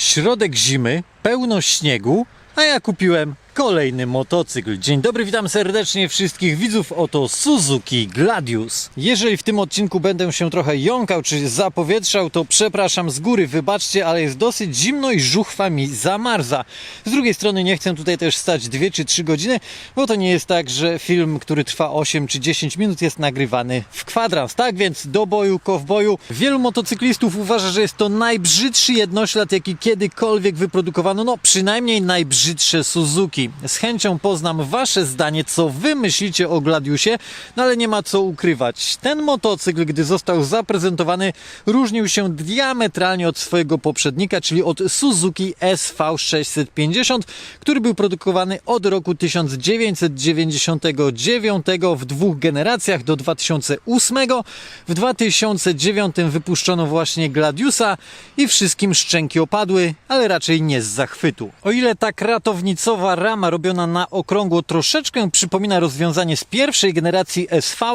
Środek zimy, pełno śniegu, a ja kupiłem kolejny motocykl. Dzień dobry, witam serdecznie wszystkich widzów. Oto Suzuki Gladius. Jeżeli w tym odcinku będę się trochę jąkał czy zapowietrzał, to przepraszam z góry, wybaczcie, ale jest dosyć zimno i żuchwa mi zamarza. Z drugiej strony nie chcę tutaj też stać 2 czy 3 godziny, bo to nie jest tak, że film, który trwa 8 czy 10 minut jest nagrywany w kwadrans. Tak więc do boju, kowboju. Wielu motocyklistów uważa, że jest to najbrzydszy jednoślad, jaki kiedykolwiek wyprodukowano. No przynajmniej najbrzydsze Suzuki. Z chęcią poznam Wasze zdanie, co Wy myślicie o Gladiusie, no ale nie ma co ukrywać. Ten motocykl, gdy został zaprezentowany, różnił się diametralnie od swojego poprzednika, czyli od Suzuki SV650, który był produkowany od roku 1999 w dwóch generacjach do 2008. W 2009 wypuszczono właśnie Gladiusa i wszystkim szczęki opadły, ale raczej nie z zachwytu. O ile ta kratownicowa rama robiona na okrągło troszeczkę przypomina rozwiązanie z pierwszej generacji SV,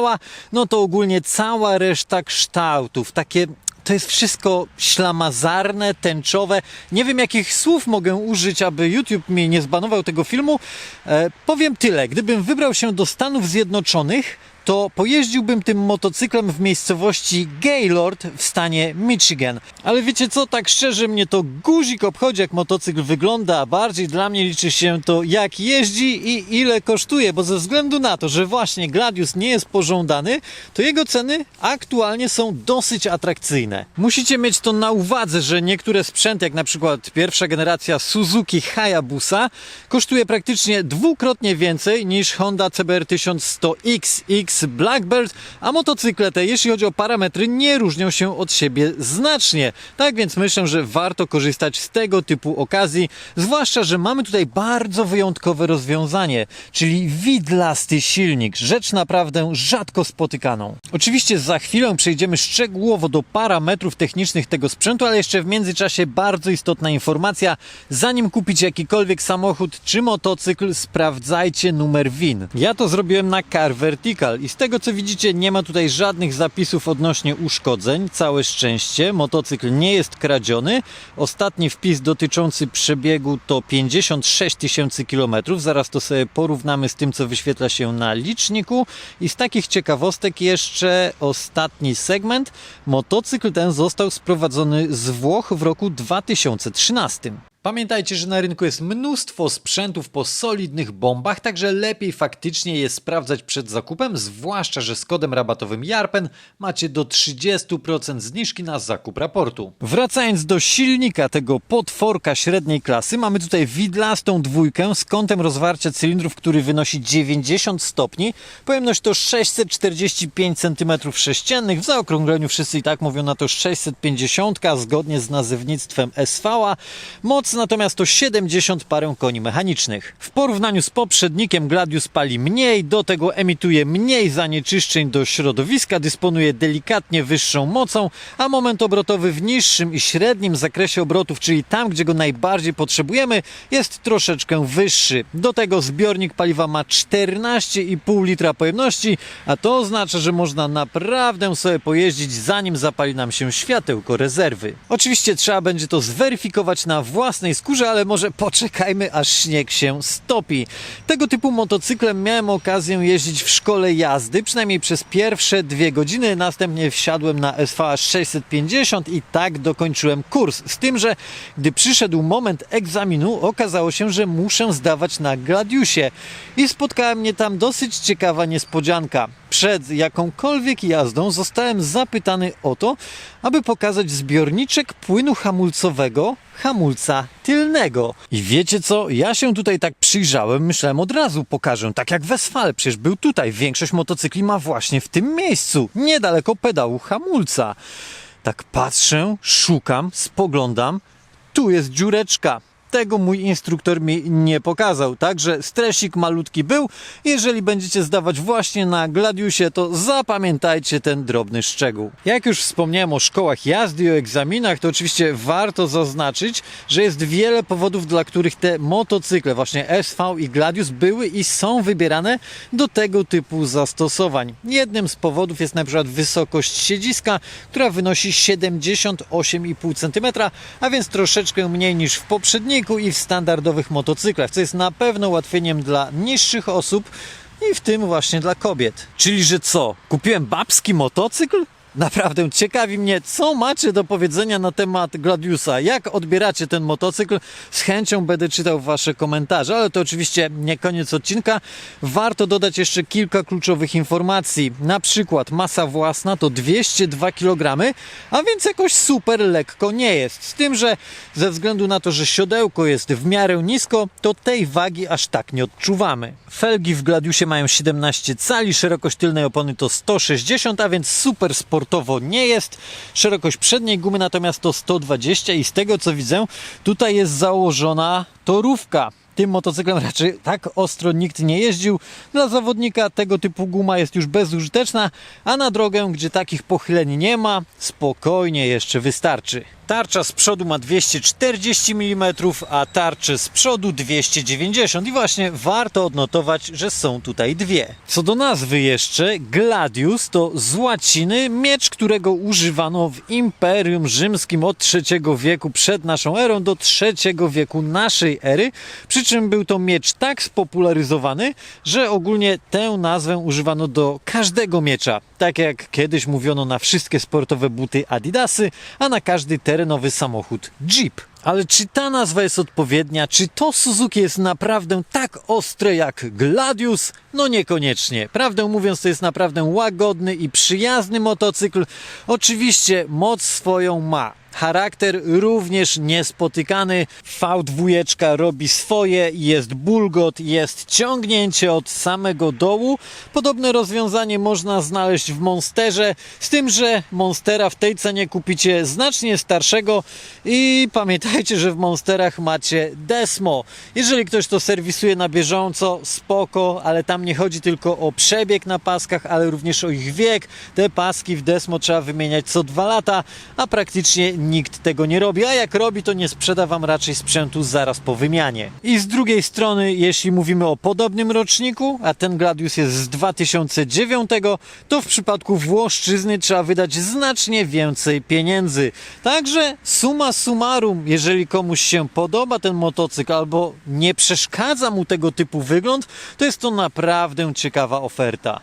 no to ogólnie cała reszta kształtów, takie to jest wszystko ślamazarne, tęczowe. Nie wiem, jakich słów mogę użyć, aby YouTube mi nie zbanował tego filmu. E, powiem tyle. Gdybym wybrał się do Stanów Zjednoczonych, to pojeździłbym tym motocyklem w miejscowości Gaylord w stanie Michigan. Ale wiecie co, tak szczerze mnie to guzik obchodzi jak motocykl wygląda, a bardziej dla mnie liczy się to jak jeździ i ile kosztuje, bo ze względu na to, że właśnie Gladius nie jest pożądany, to jego ceny aktualnie są dosyć atrakcyjne. Musicie mieć to na uwadze, że niektóre sprzęty, jak na przykład pierwsza generacja Suzuki Hayabusa, kosztuje praktycznie dwukrotnie więcej niż Honda CBR 1100X Blackbird, a motocykle te, jeśli chodzi o parametry, nie różnią się od siebie znacznie. Tak więc myślę, że warto korzystać z tego typu okazji, zwłaszcza, że mamy tutaj bardzo wyjątkowe rozwiązanie, czyli widlasty silnik, rzecz naprawdę rzadko spotykaną. Oczywiście za chwilę przejdziemy szczegółowo do parametrów technicznych tego sprzętu, ale jeszcze w międzyczasie bardzo istotna informacja, zanim kupicie jakikolwiek samochód czy motocykl, sprawdzajcie numer WIN. Ja to zrobiłem na Car Vertical i z tego co widzicie nie ma tutaj żadnych zapisów odnośnie uszkodzeń, całe szczęście, motocykl nie jest kradziony. Ostatni wpis dotyczący przebiegu to 56 tysięcy kilometrów, zaraz to sobie porównamy z tym co wyświetla się na liczniku. I z takich ciekawostek jeszcze ostatni segment, motocykl ten został sprowadzony z Włoch w roku 2013. Pamiętajcie, że na rynku jest mnóstwo sprzętów po solidnych bombach, także lepiej faktycznie je sprawdzać przed zakupem, zwłaszcza, że z kodem rabatowym JARPEN macie do 30% zniżki na zakup raportu. Wracając do silnika tego potworka średniej klasy, mamy tutaj widlastą dwójkę z kątem rozwarcia cylindrów, który wynosi 90 stopni. Pojemność to 645 cm3, w zaokrągleniu wszyscy i tak mówią na to 650, zgodnie z nazewnictwem SV. Moc natomiast to 70 parę koni mechanicznych. W porównaniu z poprzednikiem Gladius pali mniej, do tego emituje mniej zanieczyszczeń do środowiska, dysponuje delikatnie wyższą mocą, a moment obrotowy w niższym i średnim zakresie obrotów, czyli tam, gdzie go najbardziej potrzebujemy, jest troszeczkę wyższy. Do tego zbiornik paliwa ma 14,5 litra pojemności, a to oznacza, że można naprawdę sobie pojeździć, zanim zapali nam się światełko rezerwy. Oczywiście trzeba będzie to zweryfikować na własnej skórze, ale może poczekajmy, aż śnieg się stopi. Tego typu motocyklem miałem okazję jeździć w szkole jazdy, przynajmniej przez pierwsze dwie godziny. Następnie wsiadłem na SVA 650 i tak dokończyłem kurs. Z tym, że gdy przyszedł moment egzaminu, okazało się, że muszę zdawać na Gladiusie. I spotkała mnie tam dosyć ciekawa niespodzianka. Przed jakąkolwiek jazdą zostałem zapytany o to, aby pokazać zbiorniczek płynu hamulcowego hamulca tylnego. I wiecie co? Ja się tutaj tak przyjrzałem, myślałem od razu pokażę, tak jak Westfale, przecież był tutaj. Większość motocykli ma właśnie w tym miejscu, niedaleko pedału hamulca. Tak patrzę, szukam, spoglądam, tu jest dziureczka. Tego mój instruktor mi nie pokazał. Także stresik malutki był. Jeżeli będziecie zdawać właśnie na Gladiusie, to zapamiętajcie ten drobny szczegół. Jak już wspomniałem o szkołach jazdy i o egzaminach, to oczywiście warto zaznaczyć, że jest wiele powodów, dla których te motocykle, właśnie SV i Gladius, były i są wybierane do tego typu zastosowań. Jednym z powodów jest na przykład wysokość siedziska, która wynosi 78,5 cm, a więc troszeczkę mniej niż w poprzedniku i w standardowych motocyklach, co jest na pewno ułatwieniem dla niższych osób i w tym właśnie dla kobiet. Czyli, że co? Kupiłem babski motocykl? Naprawdę ciekawi mnie, co macie do powiedzenia na temat Gladiusa. Jak odbieracie ten motocykl? Z chęcią będę czytał Wasze komentarze, ale to oczywiście nie koniec odcinka. Warto dodać jeszcze kilka kluczowych informacji. Na przykład masa własna to 202 kg, a więc jakoś super lekko nie jest. Z tym, że ze względu na to, że siodełko jest w miarę nisko, to tej wagi aż tak nie odczuwamy. Felgi w Gladiusie mają 17 cali, szerokość tylnej opony to 160, a więc super sportowo nie jest. Szerokość przedniej gumy natomiast to 120 i z tego co widzę, tutaj jest założona torówka. Tym motocyklem raczej tak ostro nikt nie jeździł. Dla zawodnika tego typu guma jest już bezużyteczna, a na drogę, gdzie takich pochyleń nie ma, spokojnie jeszcze wystarczy. Tarcza z przodu ma 240 mm, a tarcze z przodu 290 i właśnie warto odnotować, że są tutaj dwie. Co do nazwy jeszcze, Gladius to z łaciny miecz, którego używano w Imperium Rzymskim od III wieku przed naszą erą do III wieku naszej ery, przy czym był to miecz tak spopularyzowany, że ogólnie tę nazwę używano do każdego miecza. Tak jak kiedyś mówiono na wszystkie sportowe buty Adidasy, a na każdy terenowy samochód Jeep. Ale czy ta nazwa jest odpowiednia? Czy to Suzuki jest naprawdę tak ostre jak Gladius? No niekoniecznie. Prawdę mówiąc, to jest naprawdę łagodny i przyjazny motocykl. Oczywiście moc swoją ma. Charakter również niespotykany. V2 robi swoje, jest bulgot, jest ciągnięcie od samego dołu. Podobne rozwiązanie można znaleźć w Monsterze, z tym, że Monstera w tej cenie kupicie znacznie starszego i pamiętajcie, że w Monsterach macie Desmo. Jeżeli ktoś to serwisuje na bieżąco, spoko, ale tam nie chodzi tylko o przebieg na paskach, ale również o ich wiek. Te paski w Desmo trzeba wymieniać co dwa lata, a praktycznie nikt tego nie robi, a jak robi, to nie sprzeda Wam raczej sprzętu zaraz po wymianie. I z drugiej strony, jeśli mówimy o podobnym roczniku, a ten Gladius jest z 2009, to w przypadku Włoszczyzny trzeba wydać znacznie więcej pieniędzy. Także suma summarum, jeżeli komuś się podoba ten motocykl albo nie przeszkadza mu tego typu wygląd, to jest to naprawdę ciekawa oferta.